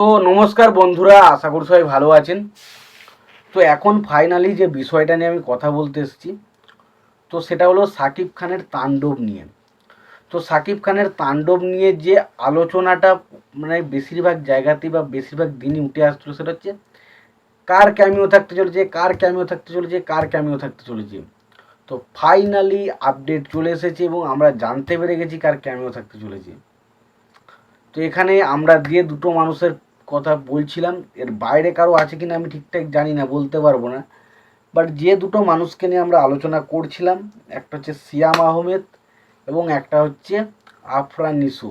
তো নমস্কার বন্ধুরা, আশা করি সবাই ভালো আছেন। তো এখন ফাইনালি যে বিষয়টা নিয়ে আমি কথা বলতে এসেছি, তো সেটা হলো সাকিব খানের তাণ্ডব নিয়ে। তো সাকিব খানের তাণ্ডব নিয়ে যে আলোচনাটা মানে বেশিরভাগ জায়গাতেই বা বেশিরভাগ দিনই উঠে আসছিল সেটা হচ্ছে, কার ক্যামিও থাকতে চলেছে, কার ক্যামিও থাকতে চলেছে, কার ক্যামিও থাকতে চলেছে। তো ফাইনালি আপডেট চলে এসেছে এবং আমরা জানতে পেরে গেছি কার ক্যামিও থাকতে চলেছে। তো এখানে আমরা যে দুটো মানুষের কথা বলছিলাম, এর বাইরে কারও আছে কিনা আমি ঠিকঠাক জানি না, বলতে পারব না। বাট যে দুটো মানুষকে নিয়ে আমরা আলোচনা করছিলাম, একটা হচ্ছে সিয়াম আহমেদ এবং একটা হচ্ছে আফরান নিশো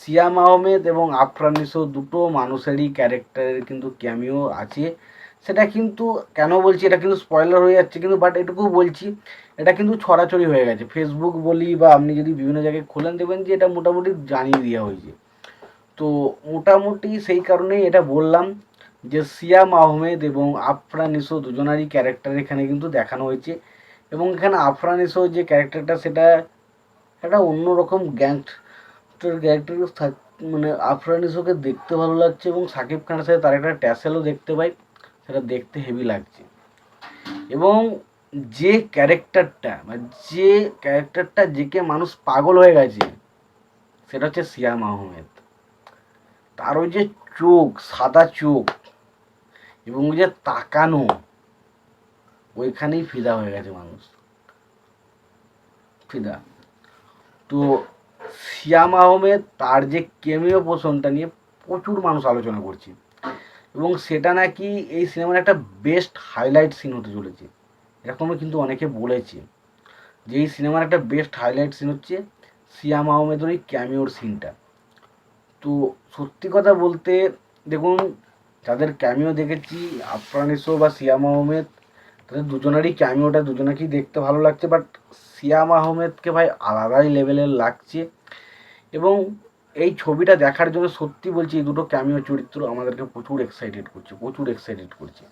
সিয়াম আহমেদ এবং আফরান নিশো দুটো মানুষেরই ক্যারেক্টারের কিন্তু ক্যামিও আছে। সেটা কিন্তু, কেন বলছি, এটা কিন্তু স্পয়লার হয়ে যাচ্ছে কিন্তু বাট এটুকু বলছি, এটা কিন্তু ছড়াছড়ি হয়ে গেছে। ফেসবুক বলি বা আপনি যদি বিভিন্ন জায়গায় খোলেন, দেখবেন যে এটা মোটামুটি জানিয়ে দেওয়া হয়েছে। তো মোটামুটি সেই কারণেই এটা বললাম যে সিয়াম আহমেদ এবং আফরান ইসো দুজনারই ক্যারেক্টার এখানে কিন্তু দেখানো হয়েছে এবং এখানে আফরান ইসো যে ক্যারেক্টারটা সেটা একটা অন্যরকম গ্যাংস্টার ক্যারেক্টার মানে আফরান ইসোকে দেখতে ভালো লাগছে এবং সাকিব খানের সাথে তার একটা ট্যাসেলও দেখতে পাই, সেটা দেখতে হেভি লাগছে। এবং যে ক্যারেক্টারটা বা যে ক্যারেক্টারটা যেকে মানুষ পাগল হয়ে গেছে, সেটা হচ্ছে সিয়াম আহমেদ তার ওই যে চোখ, সাদা চোখ এবং ওই যে তাকানো, ওইখানেই ফিদা হয়ে গেছে মানুষ। ফিদা। তো সিয়াম আহমেদ তার যে কেমিও পোষণটা নিয়ে প্রচুর মানুষ আলোচনা করছে এবং সেটা নাকি এই সিনেমার একটা বেস্ট হাইলাইট সিন হতে চলেছে। এরকমও কিন্তু অনেকে বলেছে যে এই সিনেমার একটা বেস্ট হাইলাইট সিন হচ্ছে সিয়াম আহমেদের ওই ক্যামিওর সিনটা তো সত্যি কথা বলতে, দেখুন যাদের ক্যামিও দেখেছি আফরানিসো বা সিয়াম আহমেদ, তাদের দুজনেরই ক্যামিওটা দুজনাকেই দেখতে ভালো লাগছে বাট সিয়াম আহমেদকে ভাই আলাদাই লেভেলের লাগছে। এবং এই ছবিটা দেখার জন্য সত্যি বলছি, এই দুটো ক্যামিও চরিত্র আমাদেরকে প্রচুর এক্সাইটেড করছে, প্রচুর এক্সাইটেড করছে।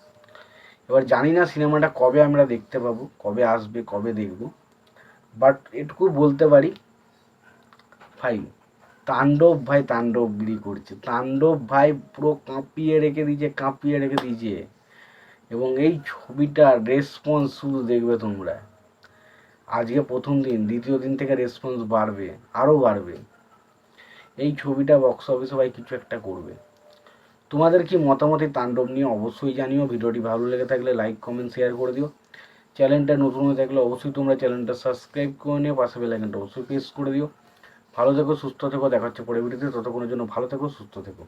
এবার জানি না সিনেমাটা কবে আমরা দেখতে পাবো, কবে আসবে, কবে দেখব বাট এটুকু বলতে পারি ফাইন তাণ্ডব ভাই তাণ্ডবগিরি করছে। তাণ্ডব ভাই পুরো কাঁপিয়ে রেখে দিয়েছে, কাঁপিয়ে রেখে দিয়েছে। এবং এই ছবিটার রেসপন্স শুধু দেখবে তোমরা। আজকে প্রথম দিন, দ্বিতীয় দিন থেকে রেসপন্স বাড়বে আরও বাড়বে। এই ছবিটা বক্স অফিসে ভাই কিছু একটা করবে। তোমাদের কি মতামত এই তাণ্ডব নিয়ে অবশ্যই জানিও। ভিডিওটি ভালো লেগে থাকলে লাইক কমেন্ট শেয়ার করে দিও। চ্যানেলটা নতুন হয়ে থাকলে অবশ্যই তোমরা চ্যানেলটা সাবস্ক্রাইব করে নিও। পাশে বেলাইকনটা অবশ্যই প্রেস করে দিও। ভালো থেকো সুস্থ থেকো দেখা হচ্ছে পরে ততক্ষণের জন্য ভালো থেকো সুস্থ থেকো।